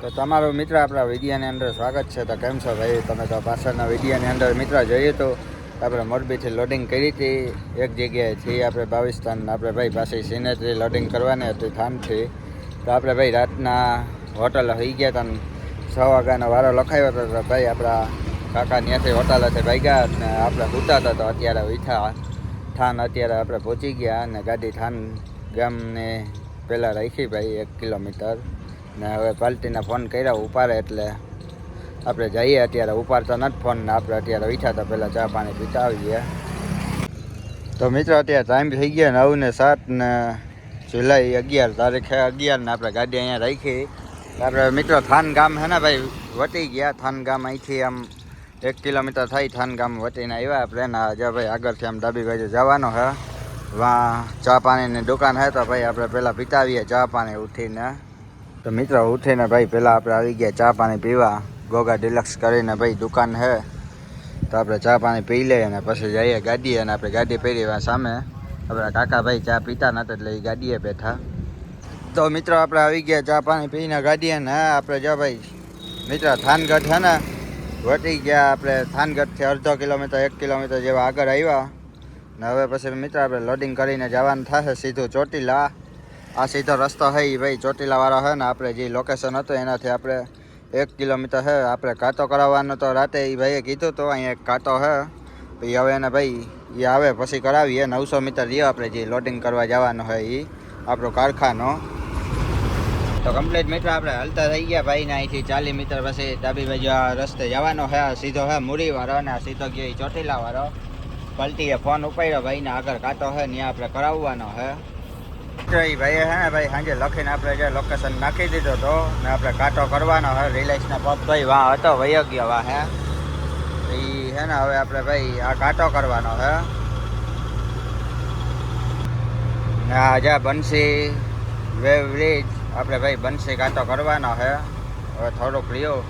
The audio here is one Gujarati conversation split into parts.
તો તમારું મિત્ર આપણા વિડીયાની અંદર સ્વાગત છે. તો કેમ છો ભાઈ? તમે તો પાછળના વિડીયાની અંદર મિત્ર જોઈએ તો આપણે મોરબીથી લોડિંગ કરી હતી. એક જગ્યાએથી આપણે બાવીસ ટન આપણે ભાઈ પાસે સિનેટરી લોડિંગ કરવાની હતી થાનથી તો આપણે ભાઈ રાતના હોટલ હોઈ ગયા હતા છ વાગ્યાનો વારો લખાયો હતો તો ભાઈ આપણા કાકા ત્યાંથી હોટલ હતી ભાગ્યા અને આપણે સૂતા હતા તો અત્યારે ઉઠ્યા થાન અત્યારે આપણે પહોંચી ગયા અને ગાડી થાન ગામને પહેલાં રાખી ભાઈ એક કિલોમીટર. ને હવે પાલટીને ફોન કર્યા ઉપાડે એટલે આપણે જઈએ. અત્યારે ઉપાડતા નથી ફોન ને આપણે અત્યારે ઉઠ્યા તો પહેલાં ચા પાણી પીતા આવીએ તો મિત્રો, અત્યારે ટાઈમ થઈ ગયા નવ ને સાત ને જુલાઈ અગિયાર તારીખે અગિયાર ને આપણે ગાડી અહીંયા રાખી. આપણે મિત્રો થાન ગામ હે ને ભાઈ, વટી ગયા. થાન ગામ અહીંથી આમ એક કિલોમીટર થઈ થાન ગામ વટીને આવ્યા આપણે. ને આજે ભાઈ આગળથી આમ ડાબી બાજુ જવાનો હે. વા ચા પાણીની દુકાન હે તો ભાઈ આપણે પહેલાં પીતા આવીએ ચા પાણી ઉઠીને. તો મિત્રો, ઉઠીને ભાઈ પહેલાં આપણે આવી ગયા ચા પાણી પીવા. ગોગા ડિલક્સ કરીને ભાઈ દુકાન હે. તો આપણે ચા પાણી પી લઈએ અને પછી જઈએ ગાડીએ અને આપણે ગાડી પહેરી સામે. આપણા કાકા ભાઈ ચા પીતા નતા એટલે એ ગાડીએ બેઠા. તો મિત્રો, આપણે આવી ગયા ચા પાણી પીને ગાડીએ ને આપણે જો ભાઈ, મિત્ર, થાનગઢ છે ને, વટી ગયા આપણે થાનગઢથી અડધો કિલોમીટર, એક કિલોમીટર જેવા આગળ આવ્યા. ને હવે પછી મિત્ર, આપણે લોડિંગ કરીને જવાનું થશે સીધું ચોટીલા. આ સીધો રસ્તો છે એ ભાઈ ચોટીલાવાળો છે ને આપણે જે લોકેશન હતું એનાથી આપણે એક કિલોમીટર છે આપણે કાંટો કરાવવાનો તો રાતે એ ભાઈએ કીધું તો અહીંયા એક કાંટો છે પછી હવે એને ભાઈ એ આવે પછી કરાવીએ, નવસો મીટર રહ્યો આપણે જે લોડિંગ કરવા જવાનો હોય એ આપણો કારખાનો. તો કમ્પ્લીટ મીટર આપણે હલતા થઈ ગયા ભાઈ ને અહીંથી ચાલીસ મીટર પછી ડાબી બાજુ આ રસ્તે જવાનો છે આ સીધો છે મુરીવાળો અને આ સીધો ગયો ઈ ચોટીલાવાળો. પલટીએ ફોન ઉપાડ્યો ભાઈને આગળ કાંટો છે ત્યાં આપણે કરાવવાનો છે તો એ ભાઈ સાંજે લખીને આપણે જે લોકેશન નાખી દીધો હતો ને આપણે કાંટો કરવાનો હે રિલાયન્સના પગ. ભાઈ વાં હતો, વયો ગયો વાં હે. એ હે ને હવે આપણે ભાઈ, આ કાંટો કરવાનો હે. ને આ જ્યાં બંસી, વેવ બ્રિજ, આપણે ભાઈ બંસી કાંટો કરવાનો છે હવે થોડુંક લ્યો.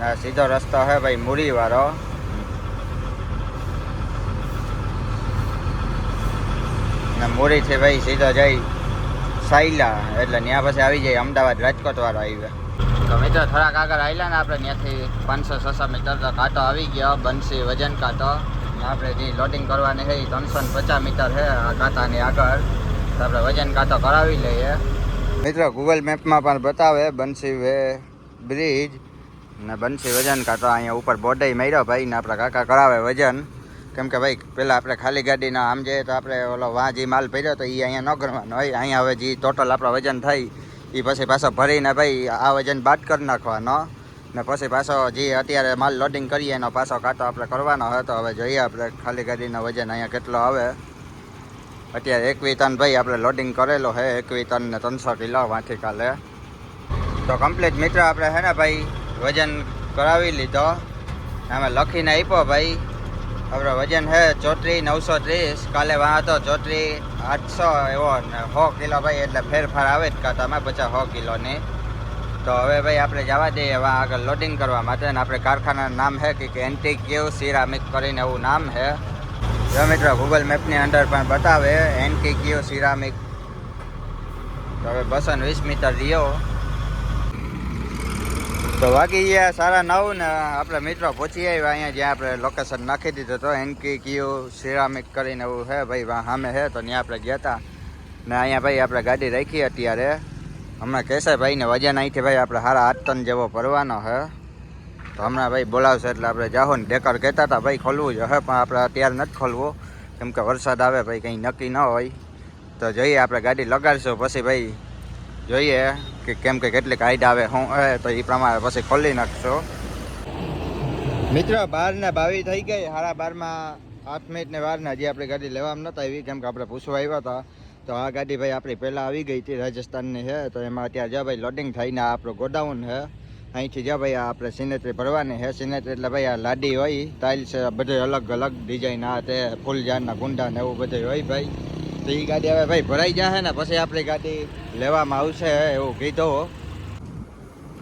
ને સીધો રસ્તો છે ભાઈ મૂડીવાળો. ને મૂડીથી ભાઈ સીધો જઈ સાયલા એટલે ત્યાં પછી આવી જાય અમદાવાદ રાજકોટ વાળો હાઈવે. તો મિત્રો થોડાક આગળ આવેલા ને આપણે ત્યાંથી પાંચસો છસો મીટર તો કાંટો આવી ગયો બંસી વજન કાંટો. ને આપણે જે લોડિંગ કરવાની છે એ ત્રણસો ને પચાસ મીટર છે આ કાંટાની આગળ. તો આપણે વજન કાંટો કરાવી લઈએ. મિત્રો ગૂગલ મેપમાં પણ બતાવે બંસી વે બ્રિજ. ને બનશી વજન કાંટો અહીંયા ઉપર બોર્ડે માર્યો ભાઈ ને આપણા કાકા કરાવે વજન. કેમ કે ભાઈ, પેલા આપણે ખાલી ગાડીના આમ જઈએ તો આપણે ઓલો વાં જે માલ ભર્યો તો એ અહીંયા ન કરવાનો. હોય અહીંયા હવે જે ટોટલ આપણો વજન થાય એ પછી પાછો ભરીને ભાઈ આ વજન બાદ કરી નાખવાનો. ને પછી પાછો જે અત્યારે માલ લોડિંગ કરીએ, એનો પાછો કાંટો આપણે કરવાનો હોય તો હવે જોઈએ આપણે ખાલી ગાડીનો વજન અહીંયા કેટલો આવે. અત્યારે એકવી ટન ભાઈ આપણે લોડિંગ કરેલો છે એકવી ટન ને ત્રણસો કિલો વાંથી કાલે. તો કમ્પ્લીટ મિત્ર આપણે છે ને ભાઈ વજન કરાવી લીધો. અમે લખીને આપ્યો ભાઈ. આપણો વજન છે ચોત્રી નવસો ત્રીસ. કાલે વાં હતો ચોત્રી આઠસો એવો સો કિલો ભાઈ, એટલે ફેરફાર આવે જ કાંટામાં પચાસ સો કિલોની. તો હવે ભાઈ આપણે જવા દઈએ વાં આગળ લોડિંગ કરવા માટે ને આપણે કારખાનાનું નામ છે કે એન્ટી ક્યુ સિરામિક કરીને એવું નામ છે જો મિત્રો ગૂગલ મેપની અંદર પણ બતાવે એન્ટી ક્યુ સિરામિક. તો હવે બસો વીસ મીટર રહ્યો. તો વાગી ગયા સારા નવ ને આપણે મિત્રો પહોંચી આવ્યા અહીંયા જ્યાં આપણે લોકેશન નાખી દીધું તો. એનકી ક્યુ સિરામિક કરીને એવું છે ભાઈ સામે છે તો ત્યાં આપણે ગયા હતા ને અહીંયા ભાઈ આપણે ગાડી રાખી અત્યારે. હમણાં કહેશે ભાઈને વજન અહીંથી ભાઈ આપણે સારા આઠ ટન જેવો ભરવાનો છે. તો હમણાં ભાઈ બોલાવશે એટલે આપણે જાહો ને ડેકર કહેતા હતા ભાઈ ખોલવું જ હે, પણ આપણે અત્યારે નથી ખોલવું. કેમ કે વરસાદ આવે ભાઈ, કંઈ નક્કી ન હોય. તો જોઈએ આપણે ગાડી લગાડશું, પછી ભાઈ જોઈએ. કે કેમ કે કેટલીક હાઈટ આવે હું તો એ પ્રમાણે પછી ખોલી નાખશો. મિત્રો બાર ને બાવી થઈ ગઈ. સાડા બારમાં આઠ મિનિટ ને વાર ને હજી આપણી ગાડી લેવામાં નતા આવી. કેમ કે આપણે પૂછવા આવ્યા હતા. તો આ ગાડી ભાઈ આપણી પહેલાં આવી ગઈ હતી રાજસ્થાનની છે. તો એમાં અત્યારે જ્યાં ભાઈ લોડિંગ થઈને આપણું ગોડાઉન છે. અહીંથી જ્યાં ભાઈ આપણે સિનેટરી ભરવાની છે. સિનેટરી એટલે ભાઈ આ લાડી હોય ટાઇલ્સ બધે અલગ અલગ ડિઝાઇન આ તે ફૂલજારના કુંડા ને એવું બધું હોય ભાઈ. તો એ ગાડી હવે ભાઈ ભરાઈ જશે ને, પછી આપણી ગાડી લેવામાં આવશે એવું કીધું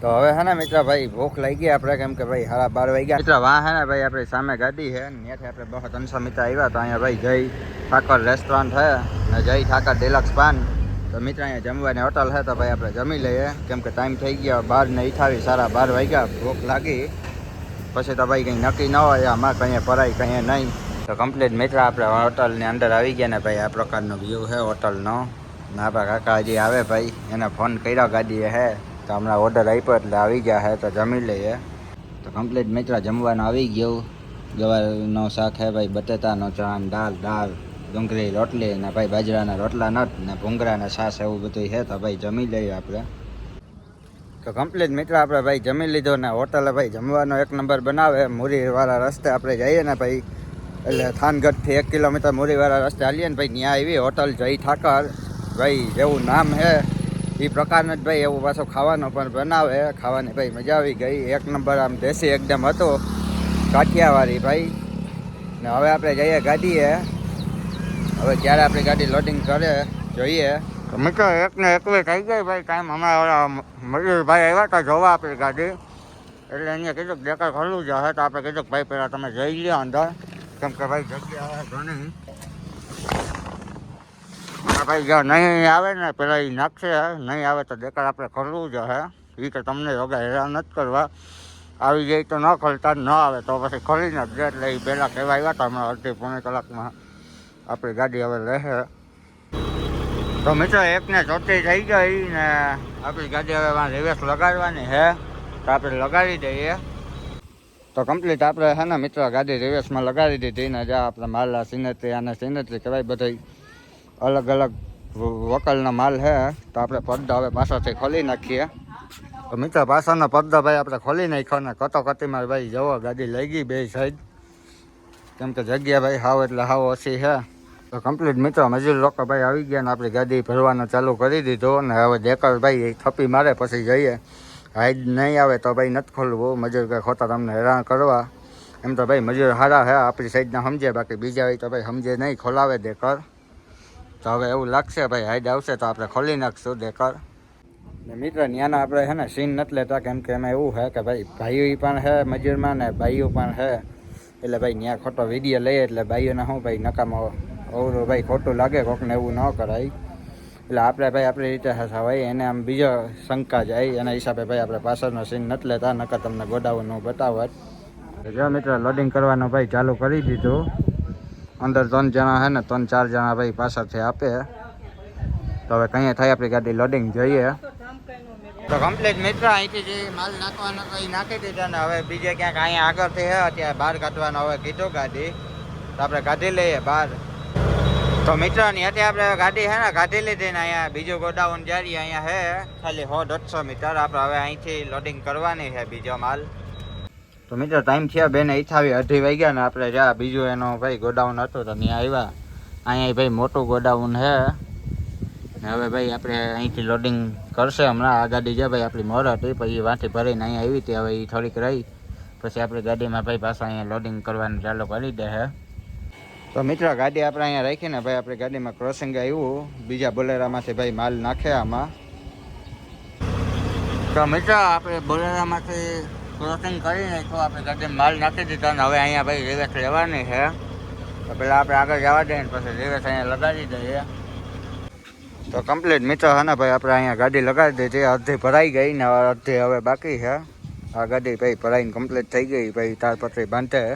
તો હવે હે ને મિત્ર ભાઈ, ભૂખ લાગી આપણે, કેમ કે ભાઈ સાડા બાર વાગ્યા. મિત્ર, વાહ હે ને ભાઈ, આપણી સામે ગાડી છે. ને ત્યાંથી આપણે બહુ ત્રણસો મિત્ર આવ્યા તો અહીંયા ભાઈ જય ઠાકર રેસ્ટોરન્ટ છે ને જય ઠાકર ડિલક્સ પાન તો મિત્ર, અહીંયા જમવાની હોટલ છે તો ભાઈ આપણે જમી લઈએ. કેમ કે ટાઈમ થઈ ગયો, બાર ને અઠાવીસ સારા બાર વાગ્યા, ભૂખ લાગી. પછી તો ભાઈ કંઈ નક્કી ન હોય આમાં કંઈ પરાય કંઈ નહીં. તો કમ્પ્લીટ મિત્ર, આપણે હોટલની અંદર આવી ગયા ને ભાઈ, આ પ્રકારનો વ્યૂ છે હોટલનો. ને આપણા કાકા હજી આવે ભાઈ, એને ફોન કર્યો ગાડીએ હે. તો હમણાં ઓર્ડર આપ્યો એટલે આવી ગયા હે, તો જમી લઈએ. તો કમ્પ્લીટ મિત્ર, જમવાનું આવી ગયું. ગવારનો શાક હે ભાઈ, બટેટાનો ચાન દાળ દાળ, ડુંગળી, રોટલી ને ભાઈ, બાજરાના રોટલા નટ ને ભૂંગરાના છાશ એવું બધું છે. તો ભાઈ, જમી લઈએ આપણે. તો કમ્પ્લીટ મિત્ર, આપણે ભાઈ, જમી લીધો ને હોટલે ભાઈ, જમવાનો એક નંબર બનાવે. મુરીવાળા રસ્તે આપણે જઈએ ને ભાઈ એટલે થાનગઢથી એક કિલોમીટર મુરીવાળા રસ્તે હાલીએ ને ભાઈ ત્યાં આવી હોટલ જય ઠાકર. ભાઈ, જેવું નામ છે એ પ્રકારનું જ ભાઈ, એવું પાછું ખાવાનું પણ બનાવે. ખાવાની ભાઈ મજા આવી ગઈ. એક નંબર આમ દેશી એકદમ હતો. કાઠિયાવાડી ભાઈ. ને હવે આપણે જઈએ ગાડીએ. હવે ક્યારે આપણી ગાડી લોડિંગ કરે, જોઈએ. તો મિત્રો એક ને એકવી થઈ ગઈ ભાઈ ટાઈમ અમારા મયુરભાઈ આવ્યા હતા જોવા આપણી ગાડી. એટલે અહીંયા કીધું કે ખોલું જ જશે તો આપણે કીધું ભાઈ પહેલાં તમે જઈ લ્યો અંદર. કેમ કે ભાઈ જગ્યા ઘણી હા ભાઈ જો નહીં આવે ને પેલા એ નાખશે નહીં આવે તો દેખાડ આપણે ખોલવું જશે એ તો તમને યોગા હેરાન નથી કરવા આવી જાય તો ન ખોલતા જ ન આવે તો પછી ખોલી નાખજે એટલે એ પહેલાં કહેવા આવ્યા હતા હમણાં અડધી પોણી કલાકમાં આપણી ગાડી હવે રહેશે તો મિત્રો એકને ચોથી થઈ ગઈ ને આપણી ગાડી હવે વાં રિવર્સ લગાડવાની છે તો આપણે લગાડી દઈએ તો કમ્પ્લીટ આપણે છે ને મિત્રો ગાડી રિવર્સમાં લગાડી દીધી ને જ્યાં આપણે માલ સિનેટરી આને સિનેટરી કહેવાય બધી અલગ અલગ વકલનો માલ છે તો આપણે પડદા હવે પાછળથી ખોલી નાખીએ. તો મિત્રો પાછળનો પડદો ભાઈ આપણે ખોલી નાખ્યો ને કટોકટીમાં ભાઈ જવો ગાડી લઈ ગઈ બે સાઈડ કેમ કે જગ્યા ભાઈ હાવ એટલે હાવ ઓછી છે તો કમ્પ્લીટ મિત્રો મજૂર લોકો ભાઈ આવી ગયા ને આપણી ગાડી ભરવાનું ચાલુ કરી દીધું ને હવે દેકર ભાઈ થપી મારે પછી જઈએ. હાઈડ નહીં આવે તો ભાઈ નથી ખોલવું. મજૂર કંઈ ખોટા તમને હેરાન કરવા. એમ તો ભાઈ મજૂર સારા હે, આપણી સાઈડના સમજે, બાકી બીજા હોય તો ભાઈ સમજે નહીં, ખોલાવે દેકર તો હવે એવું લાગશે ભાઈ હાઈડ આવશે તો આપણે ખોલી નાખશું દેકર ને મિત્ર ત્યાંના આપણે છે ને સીન નથી લેતા, કેમ કે એમાં એવું છે કે ભાઈ ભાઈઓ પણ છે મજૂરમાં ને ભાઈઓ પણ છે એટલે ભાઈ ત્યાં ખોટો વીડિયો લઈએ એટલે ભાઈઓને શું ભાઈ નકામો અવરું ભાઈ ખોટું લાગે, કોકને એવું ન કરાય. એટલે આપણે ભાઈ આપણી રીતે હોય, એને આમ બીજો શંકા જાય એના હિસાબે ભાઈ આપણે પાછળનો સીન નથી લેતા, નકર તમને ગોડાઉનનું બતાવત. જો મિત્ર લોડિંગ કરવાનું ભાઈ ચાલુ કરી દીધું. અંદર ત્રણ જણા છે ને, ત્રણ ચાર જણા ભાઈ પાછળથી આપે. તો હવે કંઈ થાય આપણી ગાડી લોડિંગ જોઈએ. તો કમ્પ્લીટ મિત્ર, અહીંથી જે માલ નાખવાનો તો નાખી દીધા ને, હવે બીજે ક્યાંક અહીંયા આગળથી હે, અત્યારે બહાર કાઢવાનો હવે કીધું ગાડી. તો આપણે કાઢી લઈએ બહાર. તો મિત્રની અત્યારે આપણે ગાડી છે ને કાઢી લીધી ને અહીંયા બીજું ગોડાઉન જારી અહીંયા હે ખાલી સો દોઢસો મીટર. આપણે હવે અહીંથી લોડિંગ કરવાની છે બીજો માલ. તો મિત્ર ટાઈમ થયા બેને ઈઠાવી અઢી વાગ્યા ને આપણે જ્યાં બીજું એનો ભાઈ ગોડાઉન હતું તો ત્યાં આવ્યા. અહીંયા ભાઈ મોટું ગોડાઉન છે. ને હવે ભાઈ આપણે અહીંથી લોડિંગ કરશે હમણાં. આ ગાડી છે ભાઈ આપણી મોર હતી પછી વાંથી ભરીને અહીંયા આવી હતી. હવે એ થોડીક રહી. પછી આપણી ગાડીમાં ભાઈ પાછા અહીંયા લોડિંગ કરવાનું ચાલુ કરી દે છે. તો મિત્ર ગાડી આપણે અહીંયા રાખીને ભાઈ, આપણી ગાડીમાં ક્રોસિંગ આવ્યું. બીજા બોલેરામાંથી ભાઈ માલ નાખે આમાં. તો મિત્ર, આપણે બોલેરામાંથી ક્રોસિંગ કરી નાખ્યું, આપણે ગાડીમાં માલ નાખી દીધો ને હવે અહીંયા ભાઈ રિવેસ લેવાની છે. તો પેલા આપણે આગળ જવા દઈએ ને પછી રિવેસ અહીંયા લગાડી દઈએ. તો કમ્પ્લીટ મિત્ર છે ને ભાઈ, આપણે અહીંયા ગાડી લગાડી દીધી. અડધી ભરાઈ ગઈ ને અડધી હવે બાકી છે. આ ગાડી ભાઈ ભરાઈને કમ્પ્લીટ થઈ ગઈ, ભાઈ તારપત્રી બાંધે.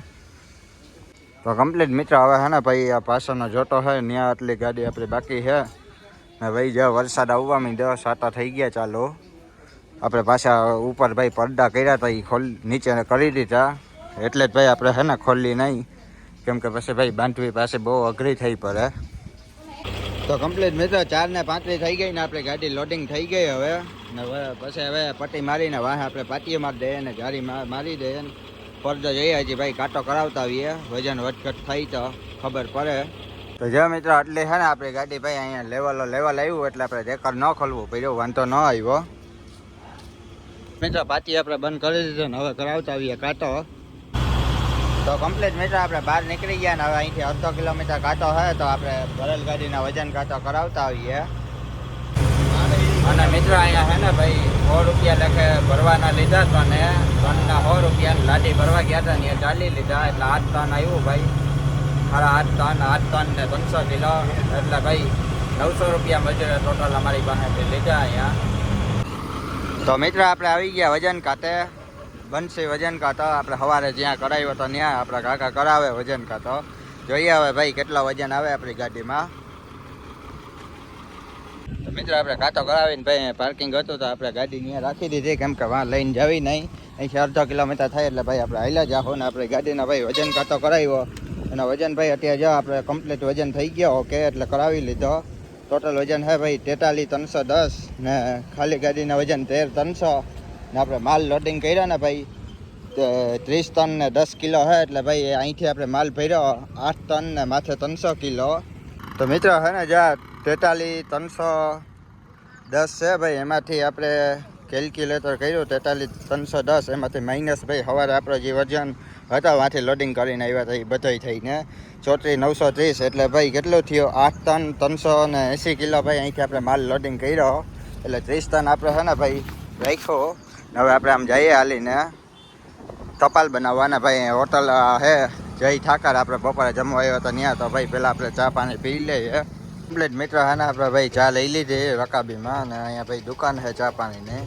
તો કમ્પ્લીટ મિત્ર, હવે હે ને ભાઈ, આ પાછળનો જોટો છે ત્યાં આટલી ગાડી આપણી બાકી છે ને ભાઈ, જો વરસાદ આવવા માંડ્યો સાટા થઈ ગયા ચાલો. આપણે પાછા ઉપર ભાઈ પડદા કર્યા હતા એ ખોલ નીચે કરી દીધા. એટલે જ ભાઈ આપણે હે ને ખોલી નહીં. કેમ કે પછી ભાઈ બાંધવી પાસે બહુ અઘરી થઈ પડે. તો કમ્પ્લીટ મિત્રો, ચાર ને પાંત્રીસ થઈ ગઈ ને આપણે ગાડી લોડિંગ થઈ ગઈ હવે. ને પછી હવે પટ્ટી મારીને વાહ, આપણે પાટીએ મારી દઈએ ને મા- મારી દઈએ ને. પડદો જઈએ હજી ભાઈ કાંટો કરાવતા આવીએ. વજન વધઘટ થાય તો ખબર પડે. તો જો મિત્રો આટલી છે ને આપણી ગાડી ભાઈ અહીંયા લેવલો લેવલ આવ્યું એટલે આપણે રેકર ન ખોલવું પડ્યું વાંધો ન આવ્યો. મિત્રો પાછી આપણે બંધ કરી દીધો ને હવે કરાવતા આવીએ કાંટો તો કમ્પ્લીટ મિત્ર આપણે બહાર નીકળી ગયા ને હવે અહીંથી અડધો કિલોમીટર કાંટો હોય તો આપણે ભરેલ ગાડીના વજન કાંટો કરાવતા આવીએ. અને મિત્ર અહીંયા હે ને ભાઈ, સો રૂપિયા લખે ભરવાના લીધા હતા ને ત્રણના સો રૂપિયા લાડી ભરવા ગયા હતા ને ચાલી લીધા. એટલે આઠ ટન આવ્યું ભાઈ. મારા આઠ ટન આઠ ટન ને ત્રણસો કિલો એટલે ભાઈ, નવસો રૂપિયા મજૂર ટોટલ અમારી પાસેથી લીધા અહીંયા. તો મિત્ર, આપણે આવી ગયા વજન ખાતે. બનશે વજન ખાતો. આપણે સવારે જ્યાં કરાવ્યો તો ત્યાં આપણા કાકા કરાવે વજન ખાતો. જોઈએ હવે ભાઈ, કેટલા વજન આવે આપણી ગાડીમાં. મિત્ર, આપણે કાંટો કરાવીને ભાઈ પાર્કિંગ હતું તો આપણે ગાડી ત્યાં રાખી દીધી, કેમ કે વાં લઈને જવી નહીં. અહીંથી અડધો કિલોમીટર થાય એટલે ભાઈ આપણે હાલ્યા જાહો ને આપણે ગાડીના ભાઈ વજન કાંટો કરાવ્યો. એનો વજન ભાઈ અત્યારે જો આપણે કમ્પ્લીટ વજન થઈ ગયો, ઓકે, એટલે કરાવી લીધો. ટોટલ વજન છે ભાઈ તેતાલીસ ત્રણસો દસ ને ખાલી ગાડીના વજન તેર ત્રણસો ને આપણે માલ લોડિંગ કર્યા ને ભાઈ ત્રીસ ટન ને દસ કિલો હે એટલે ભાઈ અહીંથી આપણે માલ ભર્યો, આઠ ટન ને માથે ત્રણસો કિલો. તો મિત્રો છે ને જ્યાં તેતાલીસ ત્રણસો દસ છે ભાઈ, એમાંથી આપણે કેલ્ક્યુલેટર કર્યું, તેતાલીસ, ત્રણસો દસ, એમાંથી માઇનસ ભાઈ, સવારે આપણો જે વજન હતા વાંથી લોડિંગ કરીને આવ્યા હતા, એ બધાય થઈને. ચોત્રીસ, નવસો ત્રીસ, એટલે ભાઈ, કેટલું થયો? આઠ ટન, ત્રણસો ને એંસી કિલો ભાઈ, અહીંથી આપણે માલ લોડિંગ કર્યો. એટલે ત્રીસ ટન આપણે છે ને ભાઈ, રાખ્યો. હવે આપણે આમ જઈએ હાલીને. ટપાલ બનાવવાના ભાઈ હોટલ હે, જય ઠાકર, આપણે બપોરે જમવા આવ્યા હતા ત્યાં, તો ભાઈ, પહેલાં આપણે ચા પાણી પી લઈએ. કમ્પ્લીટ મિત્ર હે ને આપણે ભાઈ ચા લઈ લીધી રકાબીમાં, અને અહીંયા ભાઈ દુકાન છે ચા પાણીની.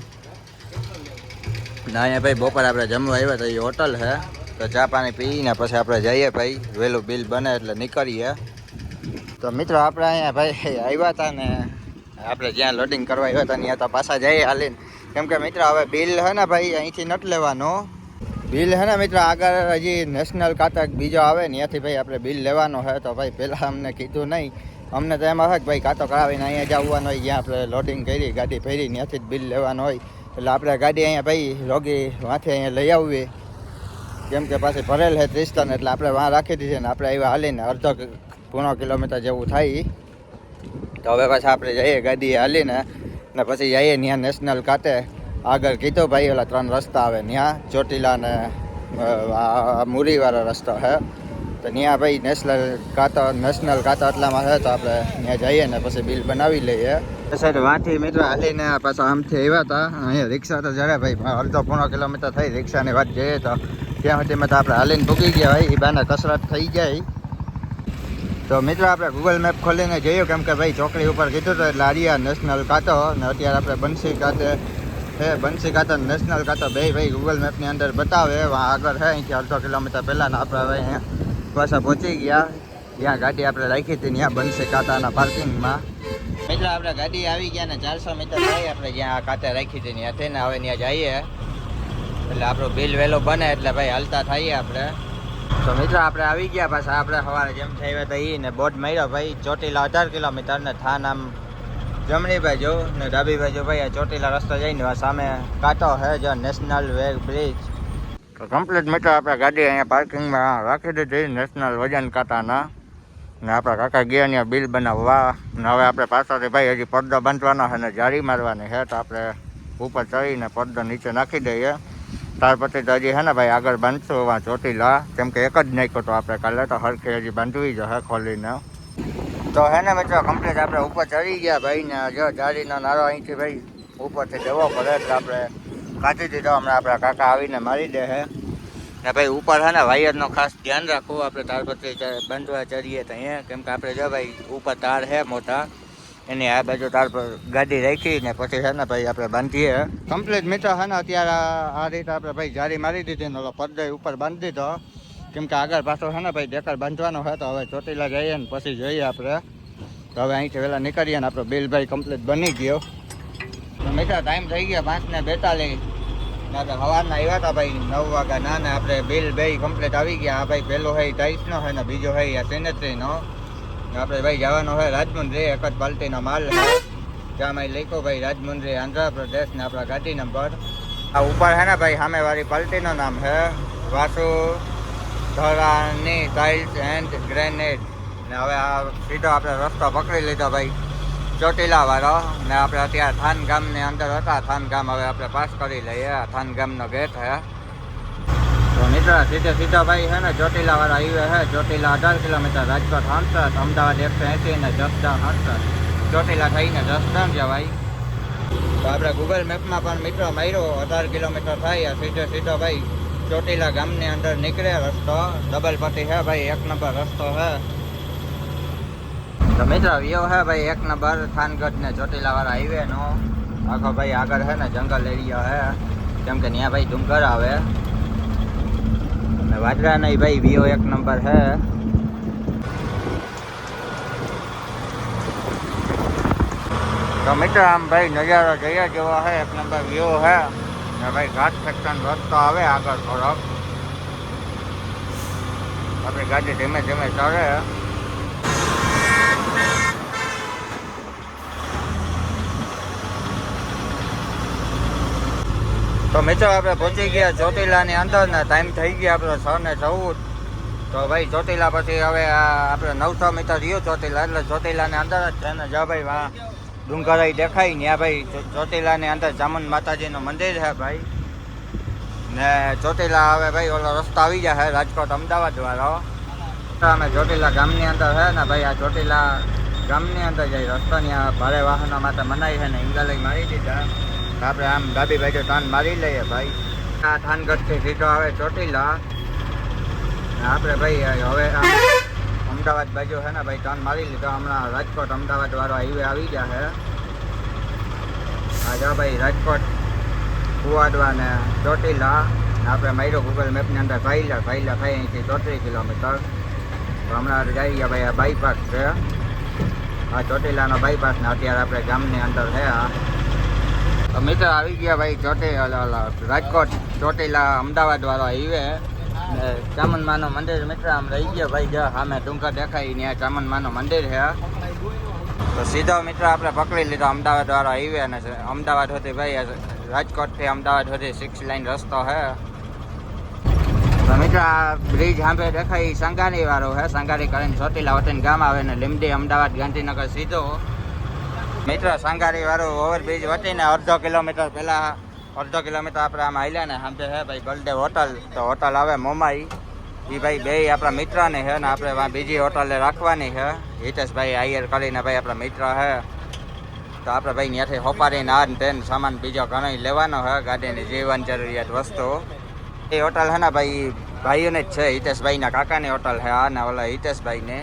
ને અહીંયા ભાઈ બપોરે આપણે જમવા આવ્યા તો એ હોટલ છે. તો ચા પાણી પીને પછી આપણે જઈએ ભાઈ. વહેલું બિલ બને એટલે નીકળીએ. તો મિત્રો, આપણે અહીંયા ભાઈ આવ્યા હતા ને, આપણે જ્યાં લોડિંગ કરવા આવ્યા હતા ત્યાં તો પાછા જઈએ હાલીને. કેમ કે મિત્રો, હવે બિલ છે ને ભાઈ, અહીંથી નથી લેવાનું. બિલ છે ને મિત્રો, આગળ હજી નેશનલ કાતક બીજો આવે ને, ત્યાંથી ભાઈ આપણે બિલ લેવાનો છે. તો ભાઈ, પહેલાં અમને કીધું નહીં. અમને તો એમ હોય કે ભાઈ કાંતો કરાવીને અહીંયા જ આવવાનું હોય, જ્યાં આપણે લોડિંગ કરી, ગાડી ફેરી ત્યાંથી જ બિલ લેવાનું હોય. એટલે આપણે ગાડી અહીંયા ભાઈ રોગી વાંથી અહીંયા લઈ આવવી કેમ કે પાછી ભરેલ છે ત્રિસ્તન, એટલે આપણે વાં રાખી દીધી ને આપણે આવ્યા હાલીને અડધો પૂણો કિલોમીટર જેવું થાય. તો હવે પાછા આપણે જઈએ ગાડી હાલીને, ને પછી જઈએ ત્યાં નેશનલ કાતે આગળ કીધો ભાઈ, ઓલા ત્રણ રસ્તા આવે, ત્યાં ચોટીલા ને મુરીવાળો રસ્તો છે. તો ત્યાં ભાઈ નેશનલ કાતો નેશનલ કાતો એટલામાં છે તો આપણે ત્યાં જઈએ ને પછી બિલ બનાવી લઈએ. સર વાંથી મિત્રો હાલીને પાછા આમથી આવ્યા હતા. અહીંયા રિક્ષા તો જરા ભાઈ અડધો પોણો કિલોમીટર થઈ રિક્ષાની વાત જઈએ તો ત્યાં સુધીમાં તો આપણે હાલીને ભૂગી ગયા હોય એ બાને કસરત થઈ જાય. તો મિત્રો આપણે ગૂગલ મેપ ખોલીને જોયું કેમ કે ભાઈ ચોકડી ઉપર કીધું હતું એટલે આરિયા નેશનલ કાતો, ને અત્યારે આપણે બંસી કાતે છે, બંસી કાતો ને નેશનલ કાતો બે ભાઈ ગૂગલ મેપની અંદર બતાવે. વાં આગળ છે અહીંથી અડધો કિલોમીટર પહેલાં આપણે હવે અહીંયા. પાછા પહોંચી ગયા. ત્યાં ગાડી આપણે રાખી હતી, ત્યાં બનશે કાંટાના પાર્કિંગમાં. મિત્રો, આપણે ગાડી આવી ગયા ને ચારસો મીટર થઈ આપણે જ્યાં કાતે રાખી હતી, ત્યાં થઈને હવે ત્યાં જઈએ. એટલે આપણું બિલ વહેલું બને, એટલે ભાઈ હાલતા થઈએ આપણે. તો મિત્રો, આપણે આવી ગયા પાછા, આપણે સવારે જેમ થયા હતા એ ને બોર્ડ માર્યો ભાઈ, ચોટીલા અઢાર કિલોમીટર ને થાન આમ જમણી બાજુ ને ડાબી બાજુ ભાઈ, આ ચોટીલા રસ્તો જઈને સામે કાંટો હે જો નેશનલ વે બ્રિજ તો કમ્પ્લીટ મિત્રો આપણે ગાડી અહીંયા પાર્કિંગમાં રાખી દીધી નેશનલ વજન કાંટાના. ને આપણા કાકા ગયા ત્યાં બિલ બનાવવા. ને હવે આપણે પાછળથી ભાઈ હજી પડદો બાંધવાનો છે ને જાળી મારવાની છે, તો આપણે ઉપર ચડીને પડદો નીચે નાખી દઈએ. ત્યાર પછી તો હજી છે ને ભાઈ આગળ બાંધશું વા ચોટીલા. કેમ કે એક જ નાખ્યો તો આપણે કાલે તો હરખી હજી બાંધવી જશે ખોલીને. તો હે ને મિત્રો કમ્પ્લીટ આપણે ઉપર ચડી ગયા ભાઈ ને જો જાળીનો નારો અહીંથી ભાઈ ઉપરથી જવો પડે એટલે આપણે કાઢી દીધો હમણાં આપણા કાકા આવીને મારી દે છે ને ભાઈ ઉપર છે ને વાયરનો ખાસ ધ્યાન રાખવું આપણે તાર ચ- બાંધવા ચડીએ તો અહીંયા. કેમ કે આપણે જો ભાઈ ઉપર તાર છે મોટા. એની આ બાજુ તાર પર ગાડી રાખી ને પછી છે ને ભાઈ આપણે બાંધીએ. કમ્પ્લીટ મીટર છે ને અત્યારે આ- રીતે આપણે ભાઈ જારી મારી દીધી ને પડદે ઉપર બાંધી દીધો. કેમ કે આગળ પાછો છે ને ભાઈ ડેકર બાંધવાનો છે તો હવે ચોટીલા જઈએ ને પછી જોઈએ આપણે. તો હવે અહીંથી વહેલા નીકળીએ ને આપણો બિલ ભાઈ કમ્પ્લીટ બની ગયો. મિત્ર ટાઈમ થઈ ગયો, પાંચ ને બેતાલીસ. ના તો સવારના આવ્યા હતા ભાઈ, નવ વાગ્યા. ના, ને, આપણે બિલ બે કમ્પ્લીટ આવી ગયા. આ ભાઈ પહેલો હે ટાઈસનો હોય ને બીજો હે આ સેનેટરીનો આપણે ભાઈ જવાનો હોય રાજમુંદ્રી, એક જ બાલ્ટીનો માલ. ત્યાં મેં લખ્યો ભાઈ, રાજમુંદ્રી આંધ્રપ્રદેશ ને આપણા ગાડી નંબર. આ ઉપર હે ને ભાઈ, સામેવાળી પાલ્ટીનું નામ છે. વાસુ, ધરાની ટાઇલ્સ એન્ડ ગ્રેનેડ ને હવે આ સીધો આપણે રસ્તો પકડી લીધો ભાઈ. ચોટીલા વાળો ને આપણે અત્યારે થાન ગામની અંદર હતા થાન ગામ હવે આપણે પાસ કરી લઈએ આ થાન ગામનો ગેટ છે તો મિત્ર સીધે સીધા ભાઈ છે ને ચોટીલા વાળા હાઈવે છે ચોટીલા અઢાર કિલોમીટર રાજકોટ હંસઠ અમદાવાદ એકસો એંસી ને જસદણ હંસઠ ચોટીલા થઈને જસદણ જવાય તો આપણે ગૂગલ મેપમાં પણ મિત્રો માર્યો અઢાર કિલોમીટર થાય આ સીધો સીધો ભાઈ ચોટીલા ગામની અંદર નીકળે રસ્તો ડબલ પટ્ટી છે ભાઈ એક નંબર રસ્તો છે તો વ્યવ હે ભાઈ, એક નંબર થાનગઢ ને ચોટીલા વાળા હાઈવે નો. આખો ભાઈ આગળ હે ને જંગલ એરિયા હે. કેમ કે ત્યાં ભાઈ ડુંગર આવે. ને વાદરા નહીં ભાઈ વ્યવ એક નંબર હે. તો મિત્રો, આમ ભાઈ નજારો જઈએ જેવો હે, એક નંબર વ્યૂ હે. ને ભાઈ ઘાટ સેક્શન રસ્તો આવે આગળ થોડોક. આપણી ગાડી ધીમે ધીમે ચડે. તો મિત્રો આપણે પહોંચી ગયા ચોટીલાની અંદર ને ટાઈમ થઈ ગયા આપણો છ ને ચૌદ. તો ભાઈ ચોટીલા પછી હવે આ આપણે નવસો મીટર રહ્યું ચોટીલા એટલે ચોટીલાની અંદર જ છે ને જો ભાઈ વા ડુંગરાઈ દેખાય ત્યાં ભાઈ ચોટીલાની અંદર ચામુંડ માતાજીનું મંદિર છે ભાઈ. ને ચોટીલા હવે ભાઈ, ઓલો રસ્તો આવી છે રાજકોટ અમદાવાદ વાળો. અમે ચોટીલા ગામની અંદર છે ને ભાઈ, આ ચોટીલા ગામની અંદર જઈ રસ્તો ત્યાં ભારે વાહનો માટે મનાઈ છે ને ઇંગલઈ મારી દીધા. આપણે આમ ડાબી બાજુ તાન મારી લઈએ ભાઈ. આ થાનગઢથી સીધો આવે ચોટીલા. આપણે ભાઈ હવે અમદાવાદ બાજુ છે ને ભાઈ તાન મારી લીધો. હમણાં રાજકોટ અમદાવાદ વાળો હાઈવે આવી ગયા છે આ જો ભાઈ, રાજકોટ, કુવાડવા ને ચોટીલા. આપણે માર્યો ગૂગલ મેપની અંદર ભાઈલા ભાઈલા ભાઈ અહીંથી ચોત્રીસ કિલોમીટર. તો હમણાં જઈ ગયા ભાઈ આ બાયપાસ છે. આ ચોટીલાનો બાયપાસ ને અત્યારે આપણે ગામની અંદર છે આ. તો મિત્ર આવી ગયા ભાઈ ચોટી ઓલા- ઓલા રાજકોટ ચોટીલા અમદાવાદ વાળો હાઈવે ને ચામુંડમાનું મંદિર મિત્ર, આમ રહી ગયો ભાઈ જો, સામે ડુંગર દેખાય ત્યાં ચામુંડમાનું મંદિર છે. તો સીધો મિત્ર આપણે પકડી લીધો અમદાવાદ વાળો હાઈવે અને અમદાવાદ સુધી ભાઈ આ રાજકોટથી અમદાવાદ સુધી સિક્સ લાઈન રસ્તો છે. તો મિત્ર આ બ્રિજ સામે દેખાય સંગારી વાળો હે સંગારી કરીને ચોટીલા વટીને ગામ આવે ને લીમડી અમદાવાદ ગાંધીનગર સીધો. મિત્ર સંગારી વાળો ઓવરબ્રિજ વટીને અડધો કિલોમીટર પહેલા, અડધો કિલોમીટર આપણે આમ હાલ્યા ને સાંભે હે ભાઈ બલદેવ હોટલ તો હોટલ આવે મોમાઈ એ ભાઈ બે આપણા મિત્રને છે ને આપણે બીજી હોટલે રાખવાની છે હિતેશભાઈ આયર કરીને ભાઈ આપણા મિત્ર છે તો આપણે ભાઈ ત્યાંથી હોપારીને આ ને તેને સામાન બીજો ઘણો લેવાનો છે ગાડીની જીવન જરૂરિયાત વસ્તુ. એ હોટલ છે ને ભાઈ ભાઈઓને જ છે હિતેશભાઈના કાકાની હોટલ છે આ ને ઓલા હિતેશભાઈને.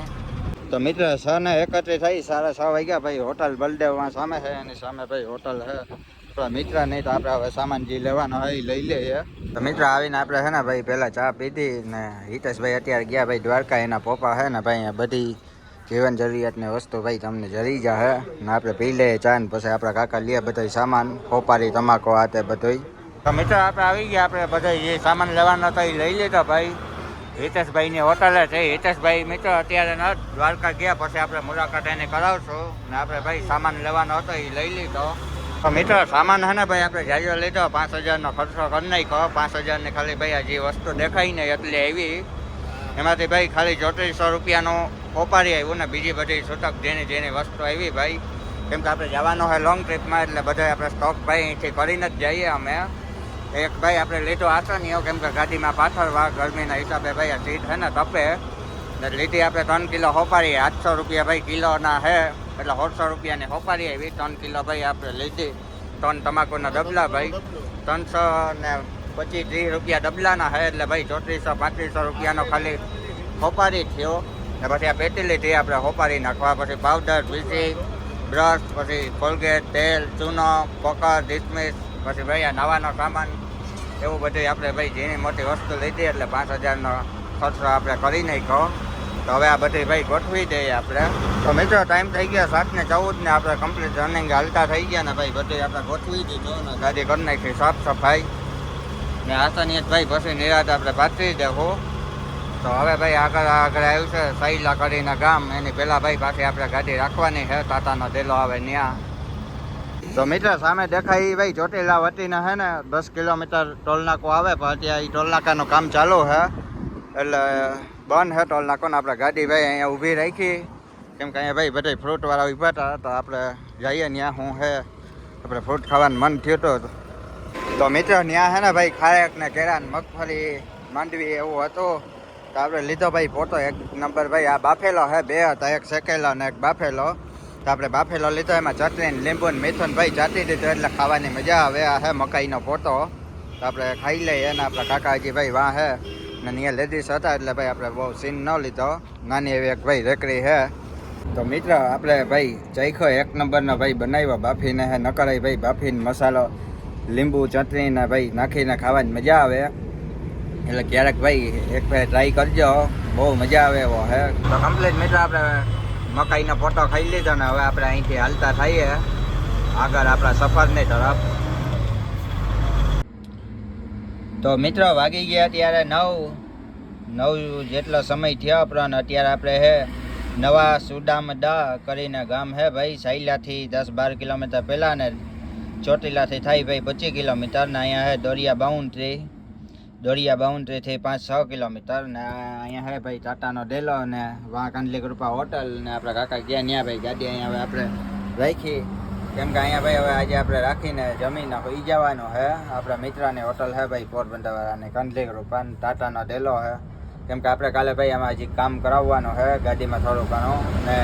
તો મિત્ર છ ને એકત્રીસ થઈ સાડા છ વાગ્યા ભાઈ હોટલ બલદેવમાં સામે છે એની સામે ભાઈ હોટલ છે આપણા મિત્ર નહીં તો આપણે હવે સામાન જે લેવાનો હોય એ લઈ લઈએ. તો મિત્ર આવીને આપણે છે ને ભાઈ પહેલાં ચા પીધી ને હિતેશભાઈ અત્યારે ગયા ભાઈ દ્વારકા એના પપ્પા છે ને ભાઈ બધી જીવન જરૂરિયાતની વસ્તુ ભાઈ તમને જરી જા હે. ને આપણે પી લઈએ ચા ને પછી આપણા કાકા લઈએ બધો સામાન હોપારી તમાકુ આ તે બધુંય. તો મિત્ર આપણે આવી ગયા, આપણે બધા જે સામાન લેવાનો હતો એ લઈ લીધો ભાઈ. હિતેશભાઈની હોટલે છે. હિતેશભાઈ મિત્ર અત્યારે ન, દ્વારકા ગયા, પછી આપણે મુલાકાત એને કરાવશું. ને આપણે ભાઈ સામાન લેવાનો હતો એ લઈ લીધો. તો મિત્ર સામાન હે ને ભાઈ, આપણે જાજો લીધો. પાંચ હજારનો ખર્ચો કરી નાખ્યો. પાંચ હજારની ખાલી ભાઈ આ જે વસ્તુ દેખાય ને એટલી આવી એમાંથી ભાઈ ખાલી ચોત્રીસો રૂપિયાનું ઓપારી આવ્યું ને બીજી બધી છૂટક જેની જેની વસ્તુ આવી ભાઈ. કેમ કે આપણે જવાનો હોય લોંગ ટ્રીપમાં એટલે બધા આપણે સ્ટોક ભાઈ અહીંથી કરીને જ જઈએ અમે. એક ભાઈ આપણે લીધો આશો નહીં એવું કેમ કે ગાડીમાં પાછળ વા ગરમીના હિસાબે ભાઈ આ સીટ છે ને તપે. ને લીધી આપણે ત્રણ કિલો હોપારી, આઠસો રૂપિયા ભાઈ કિલોના છે એટલે સોળસો રૂપિયાની હોપારી આવી, ત્રણ કિલો ભાઈ આપણે લીધી. ત્રણ તમાકુના ડબલા ભાઈ. ત્રણસો ને પચીસ ત્રીસ રૂપિયા ડબલાના છે એટલે ભાઈ ચોત્રીસો, પાંત્રીસો રૂપિયાનો ખાલી હોપારી થયો. ને પછી આ પેટી લીધી આપણે હોપારી નાખવા. પછી પાવડર વીસી બ્રશ પછી કોલગેટ તેલ, ચૂનો કોકર ડિસમિસ પછી ભાઈ આ નવાનો સામાન, એવું બધું આપણે ભાઈ ઝીણી મોટી વસ્તુ લીધી એટલે પાંચ હજારનો ખર્ચો આપણે કરી નાખ્યો. તો હવે આ બધી ભાઈ ગોઠવી દઈએ આપણે. તો મિત્રો ટાઈમ થઈ ગયા સાત ને ચૌદ ને આપણે કમ્પ્લીટ રનિંગ હાલતા થઈ ગયા ને ભાઈ બધી આપણે ગોઠવી દીધું ને ગાડી કરી નાખી સાફ સફાઈ. ને આસાની ભાઈ પછી નિરાત આપણે પાથરી દેવું તો હવે ભાઈ આગળ આગળ આવ્યું છે, સૈલા કરીને ગામ. એની પહેલાં ભાઈ પાછી આપણે ગાડી રાખવાની છે. તાતાનો દેલો આવે ત્યાં તો મિત્ર, સામે દેખાય ભાઈ ચોટીલા વટીને હે ને, દસ કિલોમીટર ટોલનાકો આવે, પણ અત્યારે એ ટોલનાકાનું કામ ચાલુ છે એટલે બંધ હે ટોલનાકો ને આપણે ગાડી ભાઈ અહીંયા ઊભી રાખી. કેમ કે અહીંયા ભાઈ બધા ફ્રૂટવાળા ઊભા હતા, તો આપણે જઈએ ત્યાં શું હે. આપણે ફ્રૂટ ખાવાનું મન થયું હતું. તો મિત્ર ત્યાં હે ને ભાઈ ખારેક ને કેળા ને મગફળી માંડવી એવું હતું. તો આપણે લીધો ભાઈ ફોટો, એક નંબર ભાઈ આ બાફેલો હે, બે હતા, એક શેકેલો ને એક બાફેલો. તો આપણે બાફેલો લીધો, એમાં ચટણી ને લીંબુ ને મીઠું ભાઈ ચાટી દીધું, એટલે ખાવાની મજા આવે. આ હે મકાઈનો ફોટો. તો આપણે ખાઈ લઈએ અને આપણા કાકાજી ભાઈ વાં હે. ને અહીંયા લેડીઝ હતા, એટલે ભાઈ આપણે બહુ સીન ન લીધો. નાની એવી એક ભાઈ રેકડી હે. તો મિત્ર, આપણે ભાઈ ચાખો એક નંબરનો ભાઈ બનાવ્યો બાફીને હે નકરાઈ ભાઈ બાફીને મસાલો, લીંબુ ચટણીને ભાઈ નાખીને ખાવાની મજા આવે. એટલે ક્યારેક ભાઈ એક ભાઈ ટ્રાય કરજો. બહુ મજા આવે એવો હે. તો કમ્પ્લીટ મિત્ર, આપણે મકાઈનો ફોટો ખાઈ લીધો ને હવે આપણે અહીંથી હાલતા થઈએ. આગળ આપણા સફરની તરફ. તો મિત્રો વાગી ગયા ત્યારે નવ. નવ જેટલો સમય થયો આપણને અત્યારે આપણે હે નવા સુડામ દા કરીને ગામ હે ભાઈ. સાયલાથી દસ બાર કિલોમીટર પહેલાં ને ચોટીલાથી થાય ભાઈ પચીસ કિલોમીટર ને અહીંયા હે દોરિયા બાઉન્ડ્રી દોરિયા બાઉન્ડ્રીથી પાંચ છ કિલોમીટર ને અહીંયા હે ભાઈ ટાટાનો ડેલો ને વાં કાંડલી કૃપા હોટલ ને આપણા કાકા ગયા ત્યાં ભાઈ ગાડી અહીંયા હવે આપણે રાખી. કેમ કે અહીંયા ભાઈ હવે આજે આપણે રાખીને જમીન ઈ જવાનું હે. આપણા મિત્રાની હોટલ હે ભાઈ પોરબંદરવાળાની, કંડલી કૃપા ને ટાટાનો ડેલો હે. કેમ કે આપણે કાલે ભાઈ આમાં હજી કામ કરાવવાનું હે, ગાડીમાં થોડું ઘણું ને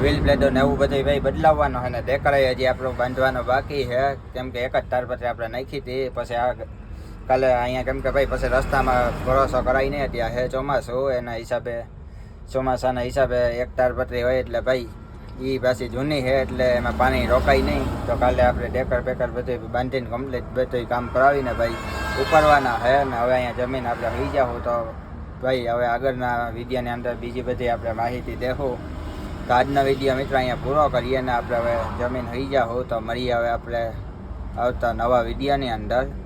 વ્હીલ બ્લેડો ને એવું બધું ભાઈ બદલાવવાનું હે ને ડેકરાઈ હજી આપણું બાંધવાનું બાકી હે. કેમ કે એક જ તાર પછી આપણે નાખી હતી, પછી આ કાલે અહીંયા કેમ કે ભાઈ પછી રસ્તામાં ભરોસો કરાય નહીં ત્યાં હે ચોમાસું એના હિસાબે, ચોમાસાના હિસાબે એક તાર પટરી હોય એટલે ભાઈ એ પાછી જૂની છે એટલે એમાં પાણી રોકાય નહીં. તો કાલે આપણે ડેકર બેકર બધું બાંધીને કમ્પ્લીટ બધું કામ કરાવીને ભાઈ ઉપરવાના છે ને હવે અહીંયા જમીન આપણે લઈ જાઉં તો ભાઈ હવે આગળના વિડીયોની અંદર બીજી બધી આપણે માહિતી દેખું તો આજનો વીડિયો મિત્રો અહીંયા પૂરો કરીએ ને આપણે હવે જમીન હઈ જાઉં તો મળીએ હવે આપણે આવતા નવા વિડીયોની અંદર.